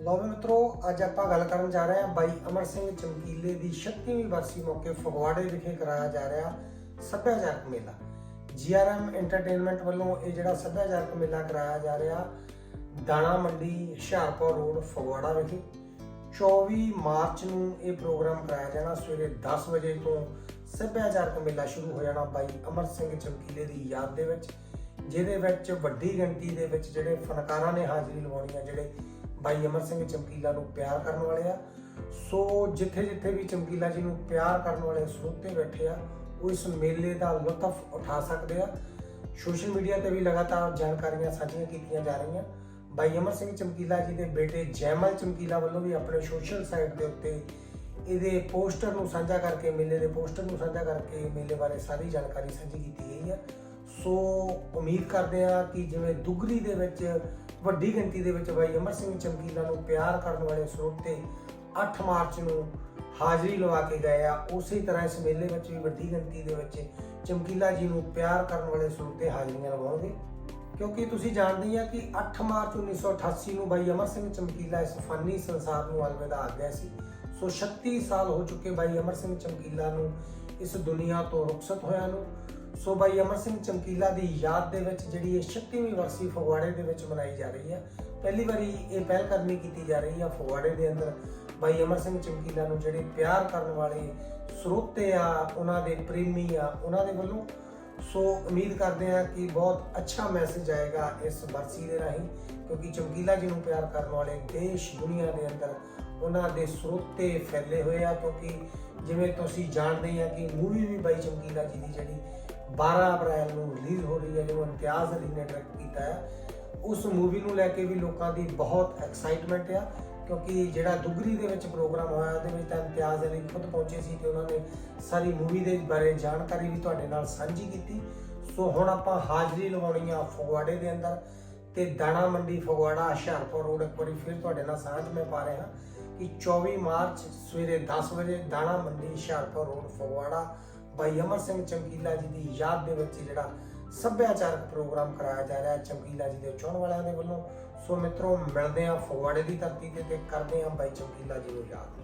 ਲਓ ਵੀ ਮਿੱਤਰੋ, ਅੱਜ ਆਪਾਂ ਗੱਲ ਕਰਨ ਜਾ ਰਹੇ ਹਾਂ ਬਾਈ ਅਮਰ ਸਿੰਘ ਚਮਕੀਲੇ ਦੀ 36ਵੀਂ ਵਰਸੀ ਮੌਕੇ ਫਗਵਾੜੇ ਵਿਖੇ ਕਰਾਇਆ ਜਾ ਰਿਹਾ ਸੱਭਿਆਚਾਰਕ ਮੇਲਾ। ਜੀਆਰਐਮ ਐਂਟਰਟੇਨਮੈਂਟ ਵੱਲੋਂ ਇਹ ਜਿਹੜਾ ਸੱਭਿਆਚਾਰਕ ਮੇਲਾ ਕਰਾਇਆ ਜਾ ਰਿਹਾ, ਦਾਣਾ ਮੰਡੀ, ਹੁਸ਼ਿਆਰਪੁਰ ਰੋਡ, ਫਗਵਾੜਾ ਵਿਖੇ। 24 ਮਾਰਚ ਨੂੰ ਇਹ ਪ੍ਰੋਗਰਾਮ ਕਰਾਇਆ ਜਾਣਾ, ਸਵੇਰੇ 10 ਵਜੇ ਤੋਂ ਸੱਭਿਆਚਾਰਕ ਮੇਲਾ ਸ਼ੁਰੂ ਹੋ ਜਾਣਾ ਬਾਈ ਅਮਰ ਸਿੰਘ ਚਮਕੀਲੇ ਦੀ ਯਾਦ ਦੇ ਵਿੱਚ, ਜਿਹਦੇ ਵਿੱਚ ਵੱਡੀ ਗਿਣਤੀ ਦੇ ਵਿੱਚ ਜਿਹੜੇ ਫਨਕਾਰਾਂ ਨੇ ਹਾਜ਼ਰੀ ਲਵਾਉਣੀ ਆ, ਜਿਹੜੇ ਬਾਈ ਅਮਰ ਸਿੰਘ ਚਮਕੀਲਾ ਨੂੰ ਪਿਆਰ ਕਰਨ ਵਾਲੇ ਆ। ਸੋ ਜਿੱਥੇ ਜਿੱਥੇ ਵੀ ਚਮਕੀਲਾ ਜੀ ਨੂੰ ਪਿਆਰ ਕਰਨ ਵਾਲੇ ਸਰੋਤੇ ਬੈਠੇ ਆ, ਉਹ ਇਸ ਮੇਲੇ ਦਾ ਲੁਤਫ ਉਠਾ ਸਕਦੇ ਆ। ਸੋਸ਼ਲ ਮੀਡੀਆ ਤੇ ਵੀ ਲਗਾਤਾਰ ਜਾਣਕਾਰੀਆਂ ਸਾਂਝੀਆਂ ਕੀਤੀਆਂ ਜਾ ਰਹੀਆਂ। ਬਾਈ ਅਮਰ ਸਿੰਘ ਚਮਕੀਲਾ ਜੀ ਦੇ ਬੇਟੇ ਜੈਮਲ ਚਮਕੀਲਾ ਵੱਲੋਂ ਵੀ ਆਪਣੇ ਸੋਸ਼ਲ ਸਾਈਟ ਦੇ ਉੱਤੇ ਇਹਦੇ ਪੋਸਟਰ ਨੂੰ ਸਾਂਝਾ ਕਰਕੇ, ਮੇਲੇ ਦੇ ਪੋਸਟਰ ਨੂੰ ਸਾਂਝਾ ਕਰਕੇ ਮੇਲੇ ਬਾਰੇ ਸਾਰੀ ਜਾਣਕਾਰੀ ਸਾਂਝੀ ਕੀਤੀ ਗਈ ਹੈ ਸੋ ਉਮੀਦ ਕਰਦੇ ਹਾਂ ਕਿ ਜਿਵੇਂ ਦੁਗਰੀ ਦੇ ਵਿੱਚ, ਵੱਡੀ ਗਿਣਤੀ ਦੇ ਵਿੱਚ ਬਾਈ ਅਮਰ ਸਿੰਘ ਚਮਕੀਲਾ ਨੂੰ ਪਿਆਰ ਕਰਨ ਵਾਲੇ ਸਰੋਤੇ 8 ਮਾਰਚ ਨੂੰ ਹਾਜ਼ਰੀ ਲਵਾ ਕੇ ਗਏ ਆ। ਉਸੇ ਤਰ੍ਹਾਂ ਇਸ ਮੇਲੇ ਵਿੱਚ ਵੀ ਵੱਡੀ ਗਿਣਤੀ ਦੇ ਵਿੱਚ ਚਮਕੀਲਾ ਜੀ ਨੂੰ ਪਿਆਰ ਕਰਨ ਵਾਲੇ ਸਰੋਤੇ ਹਾਜ਼ਰੀਆਂ ਲਵਾਉਣਗੇ। ਕਿਉਂਕਿ ਤੁਸੀਂ ਜਾਣਦੇ ਆ ਕਿ 8 ਮਾਰਚ 1988 ਨੂੰ ਬਾਈ ਅਮਰ ਸਿੰਘ ਚਮਕੀਲਾ ਇਸ ਫਾਨੀ ਸੰਸਾਰ ਨੂੰ ਅਲਵਿਦਾ ਆ ਗਿਆ ਸੀ। ਸੋ 36 ਸਾਲ ਹੋ ਚੁੱਕੇ ਬਾਈ ਅਮਰ ਸਿੰਘ ਚਮਕੀਲਾ ਨੂੰ ਇਸ ਦੁਨੀਆ ਤੋਂ ਰੁਖਸਤ ਹੋਇਆ ਨੂੰ। ਸੋ ਬਾਈ ਅਮਰ ਸਿੰਘ ਚਮਕੀਲਾ ਦੀ ਯਾਦ ਦੇ ਵਿੱਚ ਜਿਹੜੀ ਇਹ 36ਵੀਂ ਵਰਸੀ ਫਗਵਾੜੇ ਦੇ ਵਿੱਚ ਮਨਾਈ ਜਾ ਰਹੀ ਹੈ, ਪਹਿਲੀ ਵਾਰੀ ਇਹ ਪਹਿਲ ਕਦਮੀ ਕੀਤੀ ਜਾ ਰਹੀ ਹੈ ਫਗਵਾੜੇ ਦੇ ਅੰਦਰ। ਬਾਈ ਅਮਰ ਸਿੰਘ ਚਮਕੀਲਾ ਨੂੰ ਜਿਹੜੇ ਪਿਆਰ ਕਰਨ ਵਾਲੇ ਸਰੋਤੇ ਆ, ਉਹਨਾਂ ਦੇ ਪ੍ਰੇਮੀ ਆ, ਉਹਨਾਂ ਦੇ ਵੱਲੋਂ ਸੋ ਉਮੀਦ ਕਰਦੇ ਹਾਂ ਕਿ ਬਹੁਤ ਅੱਛਾ ਮੈਸੇਜ ਆਏਗਾ ਇਸ ਵਰਸੀ ਦੇ ਰਾਹੀਂ, ਕਿਉਂਕਿ ਚਮਕੀਲਾ ਜੀ ਨੂੰ ਪਿਆਰ ਕਰਨ ਵਾਲੇ ਦੇਸ਼ ਦੁਨੀਆ ਦੇ ਅੰਦਰ ਉਹਨਾਂ ਦੇ ਸਰੋਤੇ ਫੈਲੇ ਹੋਏ ਆ, ਕਿਉਂਕਿ ਜਿਵੇਂ ਤੁਸੀਂ ਜਾਣਦੇ ਆ ਕਿ ਮੂਵੀ ਵੀ ਬਾਈ ਚਮਕੀਲਾ ਜੀ ਦੀ ਜਿਹੜੀ 12 ਅਪ੍ਰੈਲ ਨੂੰ ਰਿਲੀਜ਼ ਹੋ ਰਹੀ ਹੈ, ਜੋ ਇਮਤਿਆਜ਼ ਅਲੀ ਨੇ ਡਾਇਰੈਕਟ ਕੀਤਾ ਹੈ। ਉਸ ਮੂਵੀ ਨੂੰ ਲੈ ਕੇ ਵੀ ਲੋਕਾਂ ਦੀ ਬਹੁਤ ਐਕਸਾਈਟਮੈਂਟ ਆ, ਕਿਉਂਕਿ ਜਿਹੜਾ ਦੁਗਰੀ ਦੇ ਵਿੱਚ ਪ੍ਰੋਗਰਾਮ ਹੋਇਆ, ਉਹਦੇ ਵਿੱਚ ਤਾਂ ਇਮਤਿਆਜ਼ ਅਲੀ ਖੁਦ ਪਹੁੰਚੇ ਸੀ ਤੇ ਉਹਨਾਂ ਨੇ ਸਾਰੀ ਮੂਵੀ ਦੇ ਬਾਰੇ ਜਾਣਕਾਰੀ ਵੀ ਤੁਹਾਡੇ ਨਾਲ ਸਾਂਝੀ ਕੀਤੀ। ਸੋ ਹੁਣ ਆਪਾਂ ਹਾਜ਼ਰੀ ਲਵਾਉਣੀ ਆ ਫਗਵਾੜੇ ਦੇ ਅੰਦਰ ਤੇ ਦਾਣਾ ਮੰਡੀ ਫਗਵਾੜਾ, ਹੁਸ਼ਿਆਰਪੁਰ ਰੋਡ ਇੱਕ ਵਾਰੀ ਫਿਰ ਤੁਹਾਡੇ ਨਾਲ ਸਾਂਝ ਮੈਂ ਪਾ ਰਿਹਾ ਕਿ 24 ਮਾਰਚ ਸਵੇਰੇ 10 ਵਜੇ ਦਾਣਾ ਮੰਡੀ ਹੁਸ਼ਿਆਰਪੁਰ ਰੋਡ ਫਗਵਾੜਾ ਬਾਈ ਅਮਰ ਸਿੰਘ ਚਮਕੀਲਾ ਜੀ ਦੀ ਯਾਦ ਦੇ ਵਿੱਚ ਜਿਹੜਾ ਸੱਭਿਆਚਾਰਕ ਪ੍ਰੋਗਰਾਮ ਕਰਾਇਆ ਜਾ ਰਿਹਾ ਹੈ ਚਮਕੀਲਾ ਜੀ ਦੇ ਚੋਣ ਵਾਲਿਆਂ ਦੇ ਵੱਲੋਂ। ਸੋ ਮਿੱਤਰੋ, ਮਿਲਦੇ ਆ ਫਗਵਾੜੇ ਦੀ ਧਰਤੀ ਤੇ ਤੇ ਕਰਦੇ ਆ ਬਾਈ ਚਮਕੀਲਾ ਜੀ ਨੂੰ ਯਾਦ।